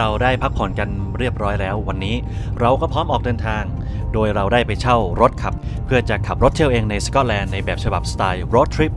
เราได้พักผ่อนกันเรียบร้อยแล้ว วันนี้เราก็พร้อมออกเดินทาง โดยเราได้ไปเช่ารถขับ เพื่อจะขับรถเที่ยวเองในสกอตแลนด์ในแบบฉบับสไตล์ road trip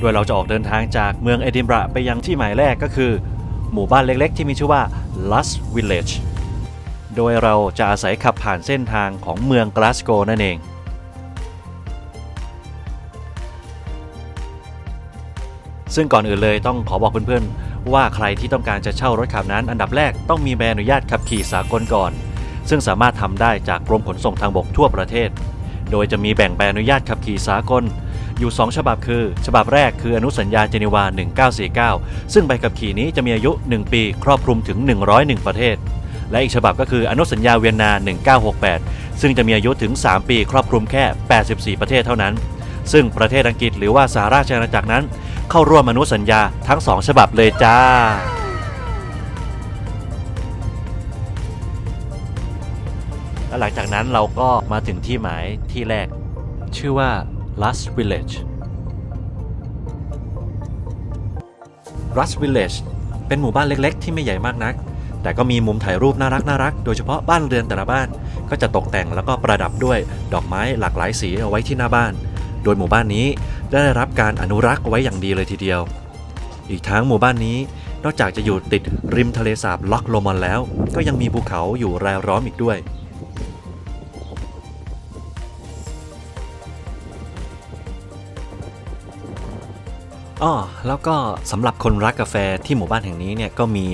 โดยเราจะออกเดินทางจากเมืองเอดินบะไปยังที่หมายแรกก็คือ หมู่บ้านเล็กๆ ที่มีชื่อว่า Lust Village โดยเราจะอาศัยขับผ่านเส้นทางของเมืองกลาสโกนั่นเองซึ่งก่อนอื่นเลยต้องขอบอกเพื่อนว่าใครที่ต้องการจะเช่ารถขับนั้น อันดับแรกต้องมีใบอนุญาตขับขี่สากลก่อน ซึ่งสามารถทำได้จากกรมขนส่งทางบกทั่วประเทศ โดยจะมีแบ่งใบอนุญาตขับขี่สากล อยู่ 2 ฉบับคือ ฉบับแรกคืออนุสัญญาเจนีวา 1949 ซึ่งใบขับขี่นี้จะมีอายุ 1 ปี ครอบคลุมถึง 101 ประเทศ และอีกฉบับก็คืออนุสัญญาเวียนนา 1968 ซึ่งจะมีอายุถึง 3 ปี ครอบคลุมแค่ 84 ประเทศเท่านั้นซึ่งประเทศอังกฤษหรือว่าสหราชอาณาจักรนั้น เข้าร่วมอนุสัญญาทั้ง2ฉบับเลยจ้า และหลังจากนั้นเราก็มาถึงที่หมายที่แรก ชื่อว่า Lust Village Rust Village เป็นหมู่บ้านเล็กๆ ที่ไม่ใหญ่มากนัก แต่ก็มีมุมถ่ายรูปน่ารักน่ารักโดยเฉพาะบ้านเรือนแต่ละบ้าน ก็จะตกแต่งแล้วก็ประดับด้วยดอกไม้หลากหลายสีเอาไว้ที่หน้าบ้าน โดยหมู่บ้านนี้ได้รับการอนุรักษ์ไว้อย่างดีเลยทีเดียว อีกทั้งหมู่บ้านนี้นอกจากจะอยู่ติดริมทะเลสาบล็อกโลมอนแล้ว ก็ยังมีภูเขาอยู่รายล้อมอีกด้วย อ้อแล้วก็สำหรับคนรักกาแฟที่หมู่บ้านแห่งนี้เนี่ยก็มี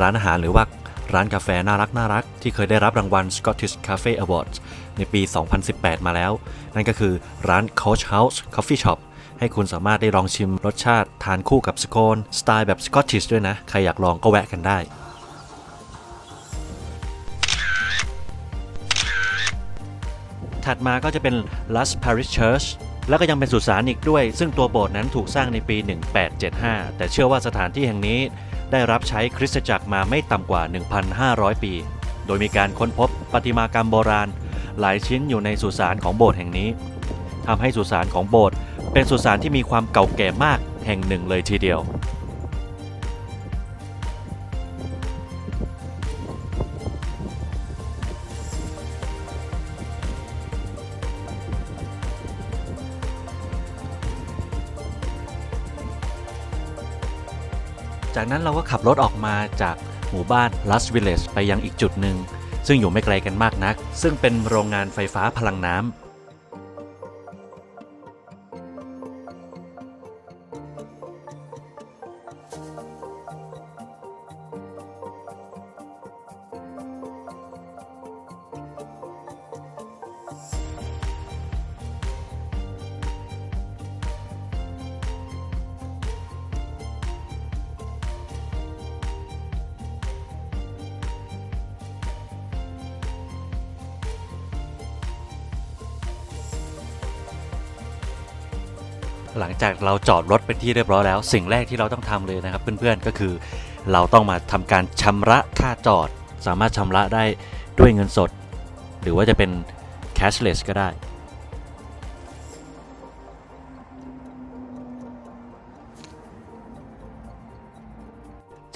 ร้านอาหารหรือว่า ร้านกาแฟน่ารักน่ารักที่เคยได้รับรางวัล Scottish Cafe Awards ในปี 2018 มาแล้ว นั่นก็คือร้าน Coach House Coffee Shop ให้คุณสามารถได้ลองชิมรสชาติทานคู่กับสโคนสไตล์แบบ Scottish ด้วยนะ ใครอยากลองก็แวะกันได้ ถัดมาก็จะเป็น Last Parish Church แล้วก็ยังเป็นสุสานอีกด้วย ซึ่งตัวโบสถ์นั้นถูกสร้างในปี 1875 แต่เชื่อว่าสถานที่แห่งนี้ ได้รับใช้คริสตจักรมาไม่ต่ำกว่า 1,500 ปี โดยมีการค้นพบประติมากรรมโบราณ หลายชิ้นอยู่ในสุสานของโบสถ์แห่งนี้ทำให้สุสานของโบสถ์เป็นสุสานที่มีความเก่าแก่มากแห่งหนึ่งเลยทีเดียว จากนั้นเราก็ขับรถออกมาจากหมู่บ้าน Last Village ไปยังอีกจุดหนึ่ง ซึ่งอยู่ไม่ไกลกันมากนัก ซึ่งเป็นโรงงานไฟฟ้าพลังน้ำ หลังจากเราจอดรถเป็นที่เรียบร้อยแล้ว สิ่งแรกที่เราต้องทำเลยนะครับ เพื่อนๆก็คือ เราต้องมาทำการชำระค่าจอด สามารถชำระได้ด้วยเงินสด หรือว่าจะเป็น cashless ก็ได้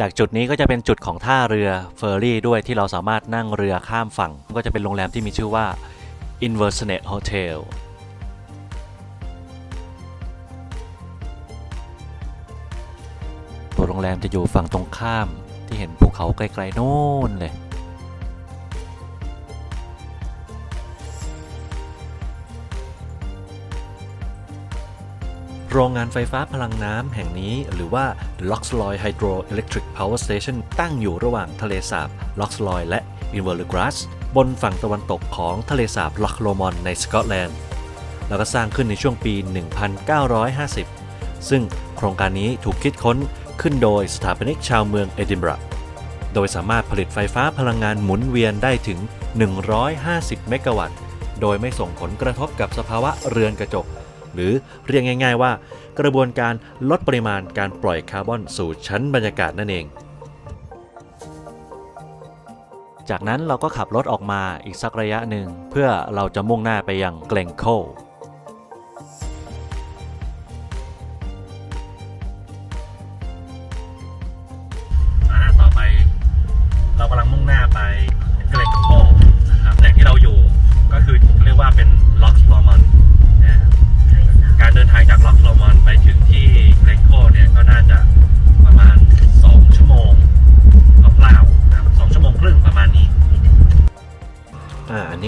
จากจุดนี้ก็จะเป็นจุดของท่าเรือเฟอร์รี่ด้วยที่เราสามารถนั่งเรือข้ามฝั่ง ก็จะเป็นโรงแรมที่มีชื่อว่า Inversionet Hotel แรมจะอยู่ฝั่งตรงข้ามที่เห็นภูเขาไกลๆโน่นเลย โรงงานไฟฟ้าพลังน้ำแห่งนี้หรือว่า Loxloy Hydroelectric Power Station ตั้งอยู่ระหว่างทะเลสาบ Loxloy และ Inverglass บนฝั่งตะวันตกของทะเลสาบ Loch Lomond ในสกอตแลนด์ แล้วก็สร้างขึ้นในช่วงปี 1950 ซึ่งโครงการนี้ถูกคิดค้น ขึ้นโดยสถาปนิกชาวเมืองเอดินบะระโดยสามารถผลิตไฟฟ้าพลังงานหมุนเวียนได้ถึง 150 เมกะวัตต์ โดยไม่ส่งผลกระทบกับสภาวะเรือนกระจก หรือเรียกง่าย ๆว่า กระบวนการลดปริมาณการปล่อยคาร์บอนสู่ชั้นบรรยากาศนั่นเอง จากนั้นเราก็ขับรถออกมาอีกสักระยะหนึ่ง เพื่อเราจะมุ่งหน้าไปยังเกลงโค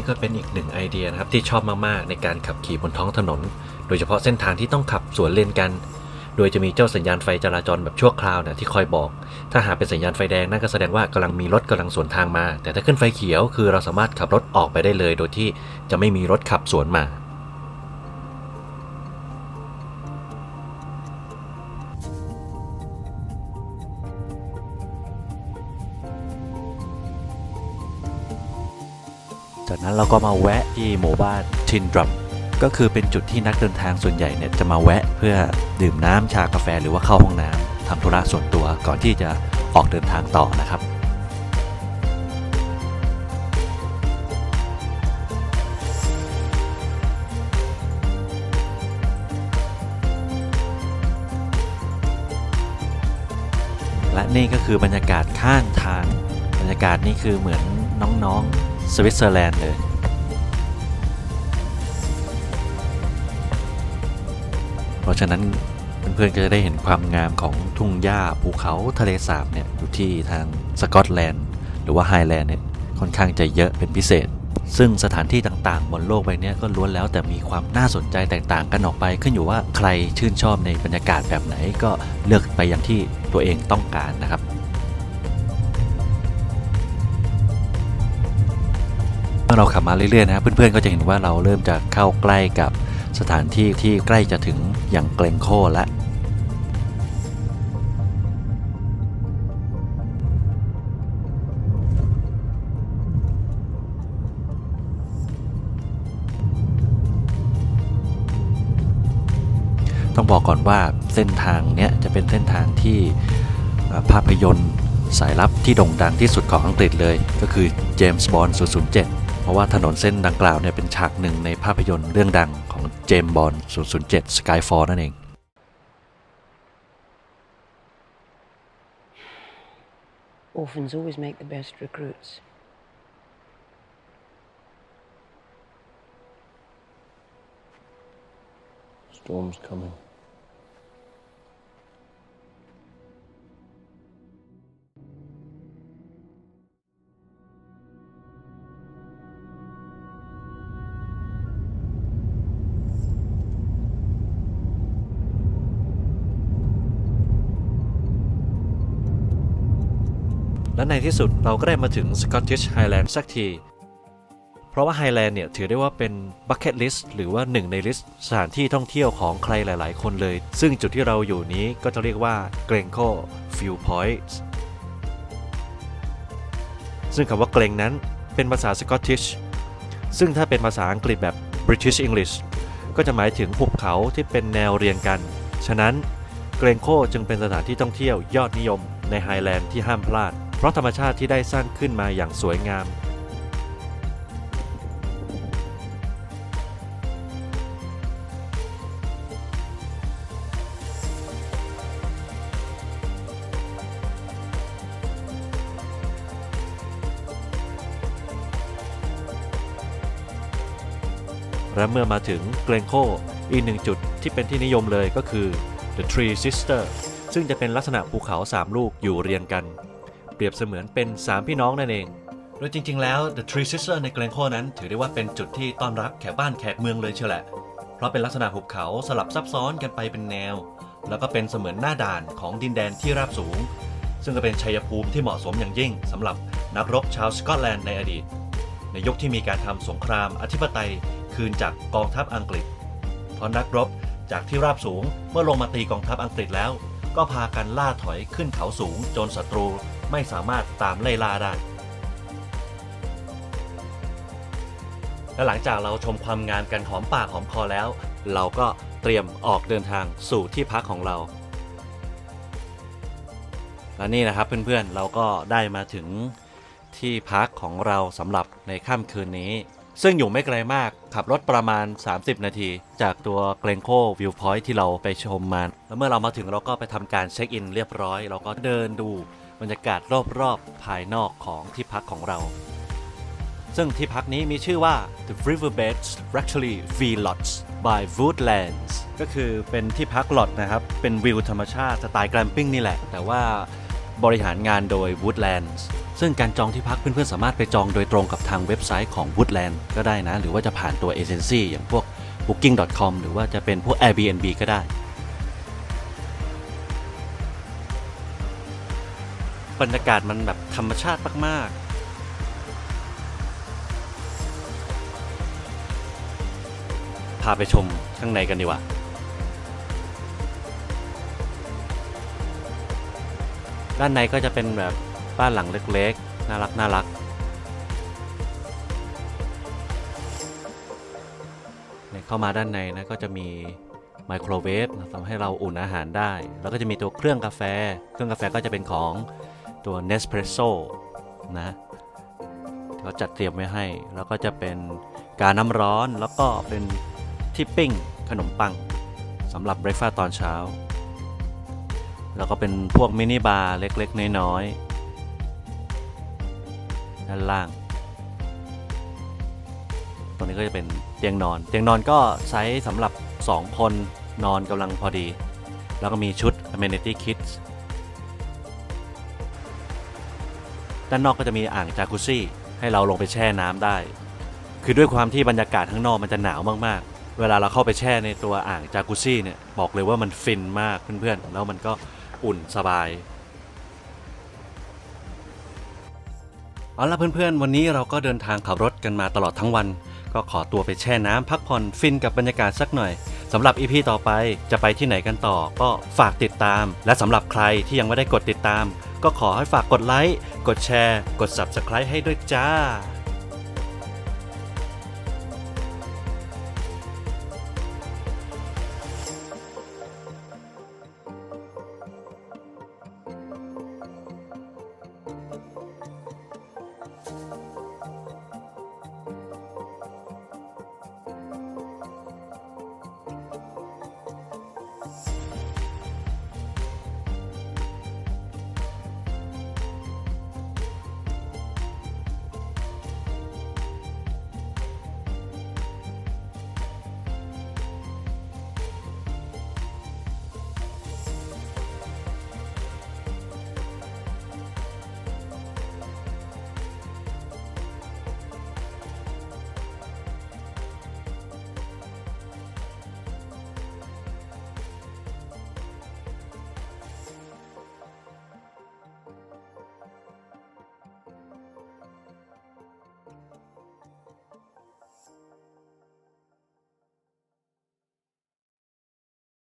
ก็เป็นอีกหนึ่งไอเดียนะครับที่ชอบมากๆ ในการขับขี่บนท้องถนน โดยเฉพาะเส้นทางที่ต้องขับสวนเลนกัน โดยจะมีเจ้าสัญญาณไฟจราจรแบบชั่วคราวเนี่ยที่คอยบอก ถ้าหากเป็นสัญญาณไฟแดงนั่นก็แสดงว่ากำลังมีรถกำลังสวนทางมา แต่ถ้าขึ้นไฟเขียวคือเราสามารถขับรถออกไปได้เลย โดยที่จะไม่มีรถขับสวนมา จากนั้นเราก็มาแวะที่หมู่บ้านทินดรัมก็คือเป็นจุดที่นักเดินทางส่วนใหญ่เนี่ยจะมาแวะเพื่อดื่มน้ำชากาแฟหรือว่าเข้าห้องน้ำทำธุระส่วนตัวก่อนที่จะออกเดินทางต่อนะครับและนี่ก็คือบรรยากาศข้างทาง บรรยากาศนี่คือเหมือนน้องๆ สวิตเซอร์แลนด์เลยเพราะฉะนั้นเพื่อนๆก็จะได้เห็นความงามของทุ่งหญ้าภูเขาทะเลสาบเนี่ยอยู่ที่ทางสกอตแลนด์หรือว่าไฮแลนด์เนี่ยค่อนข้างจะเยอะเป็นพิเศษ ซึ่งสถานที่ต่างๆ บนโลกใบนี้ก็ล้วนแล้วแต่มีความน่าสนใจแตกต่างกันออกไป ขึ้นอยู่ว่าใครชื่นชอบในบรรยากาศแบบไหนก็เลือกไปอย่างที่ตัวเองต้องการนะครับ เมื่อเราขับมาเรื่อยๆนะครับเพื่อนๆก็จะเห็นว่าเราเริ่มจะเข้าใกล้กับสถานที่ที่ใกล้จะถึงอย่างเกรงโคและต้องบอกก่อนว่าเส้นทางเนี้ยจะเป็นเส้นทางที่ภาพยนตร์สายลับที่โด่งดังที่สุดของอังกฤษเลย ก็คือเจมส์บอนด์007 เพราะว่าถนนเส้นดังกล่าวเนี่ยเป็นฉากหนึ่งในภาพยนตร์เรื่องดังของเจมส์บอนด์007 Skyfall นั่นเอง Orphans always make the best recruits. Storm's coming.. และในที่สุดเราก็ได้มาถึง Scottish Highland สักที เพราะว่า Highland เนี่ยถือได้ว่าเป็น bucket list หรือว่าหนึ่งในลิสต์สถานที่ท่องเที่ยวของใครหลาย ๆ คนเลย ซึ่งจุดที่เราอยู่นี้ก็จะเรียกว่า Glencoe View Point ซึ่งคำว่าเกรงนั้นเป็นภาษาสกอตติชซึ่งถ้าเป็นภาษาอังกฤษแบบ British English ก็จะหมายถึงภูเขาที่เป็นแนวเรียงกัน ฉะนั้นเกรงโคจึงเป็นสถานที่ท่องเที่ยวยอดนิยมในไฮแลนด์ที่ห้ามพลาด ราะธรรมชาติที่ได้สร้างขึ้นมาอย่างสวยงาม และเมื่อมาถึงเกรนโคอีกหนึ่งจุดที่เป็นที่นิยมเลยก็คือ The Three sisters ซึ่งจะเป็นลักษณะภูเขา 3 ลูกอยู่เรียงกัน เปรียบเสมือนเป็น 3 พี่น้องนั่นเอง โดยจริง ๆ แล้ว The Three Sisters ในเกรนโคนั้น ถือได้ว่าเป็นจุดที่ต้อนรับแขกบ้านแขกเมืองเลยเชียวแหละ เพราะเป็นลักษณะหุบเขาสลับซับซ้อนกันไปเป็นแนว แล้วก็เป็นเสมือนหน้าด่านของดินแดนที่ราบสูง ซึ่งก็เป็นชัยภูมิที่เหมาะสมอย่างยิ่งสำหรับนักรบชาวสกอตแลนด์ในอดีต ในยุคที่มีการทำสงครามอธิปไตยคืนจากกองทัพอังกฤษเพราะนักรบจากที่ราบสูงเมื่อลงมาตีกองทัพอังกฤษแล้ว ก็พากันล่าถอยขึ้นเขาสูงจนศัตรู ไม่สามารถตามไล่ล่าได้ และหลังจากเราชมความงามกันหอมปากหอมคอแล้ว เราก็เตรียมออกเดินทางสู่ที่พักของเรา และนี่นะครับเพื่อนๆเราก็ได้มาถึงที่พักของเราสำหรับในค่ำคืนนี้ ซึ่งอยู่ไม่ไกลมากขับรถประมาณ 30 นาที จากตัวเกรนโควิวพอยท์ที่เราไปชมมาแล้วเมื่อเรามาถึงเราก็ไปทำการเช็คอินเรียบร้อย เราก็เดินดู รรยากาศรอบๆภายนอกของที่พักของเรา ซึ่งที่พักนี้มีชื่อว่า The Riverbeds Rectory V Lodge by Woodlands ก็คือเป็นที่พักหลอดนะครับ เป็นวิวธรรมชาติสไตล์แกรมปิ้งนี่แหละ แต่ว่าบริหารงานโดย Woodlands ซึ่งการจองที่พักเพื่อนๆสามารถไปจองโดยตรงกับทางเว็บไซต์ของ Woodland ก็ได้นะ หรือว่าจะผ่านตัวเอเจนซี่อย่างพวก booking.com หรือว่าจะเป็นพวก Airbnb ก็ได้ บรรยากาศมันแบบธรรมชาติมากๆพาไปชมข้างในกันดีกว่า ด้านในก็จะเป็นแบบบ้านหลังเล็กๆ น่ารักน่ารัก เข้ามาด้านในนะก็จะมีไมโครเวฟทำให้เราอุ่นอาหารได้ แล้วก็จะมีตัวเครื่องกาแฟ เครื่องกาแฟก็จะเป็นของ ตัว Nespresso นะเขาจัดเตรียมไว้ให้ แล้วก็จะเป็นกาน้ำร้อนแล้วก็เป็นที่ปิ้งขนมปังสำหรับเบรคฟาสตอนเช้า แล้วก็เป็นพวกมินิบาร์เล็กๆ น้อยๆด้านล่าง ตรงนี้ก็จะเป็นเตียงนอน เตียงนอนก็ไซส์สำหรับ 2 คนนอนกำลังพอดี แล้วก็มีชุด amenity kits ด้านนอกก็จะมีอ่างจากุซี่ให้เราลงไปแช่น้ำได้ คือด้วยความที่บรรยากาศข้างนอกมันจะหนาวมากๆ เวลาเราเข้าไปแช่ในตัวอ่างจากุซี่เนี่ยบอกเลยว่ามันฟินมากเพื่อนๆ แล้วมันก็อุ่นสบายเอาละเพื่อนๆ วันนี้เราก็เดินทางขับรถกันมาตลอดทั้งวัน ก็ขอตัวไปแช่น้ำพักผ่อนฟินกับบรรยากาศสักหน่อยสำหรับอีพีต่อไปจะไปที่ไหนกันต่อ ก็ฝากติดตาม และสำหรับใครที่ยังไม่ได้กดติดตาม ก็ขอให้ฝากกดไลค์ กดแชร์ กด Subscribe ให้ด้วยจ้า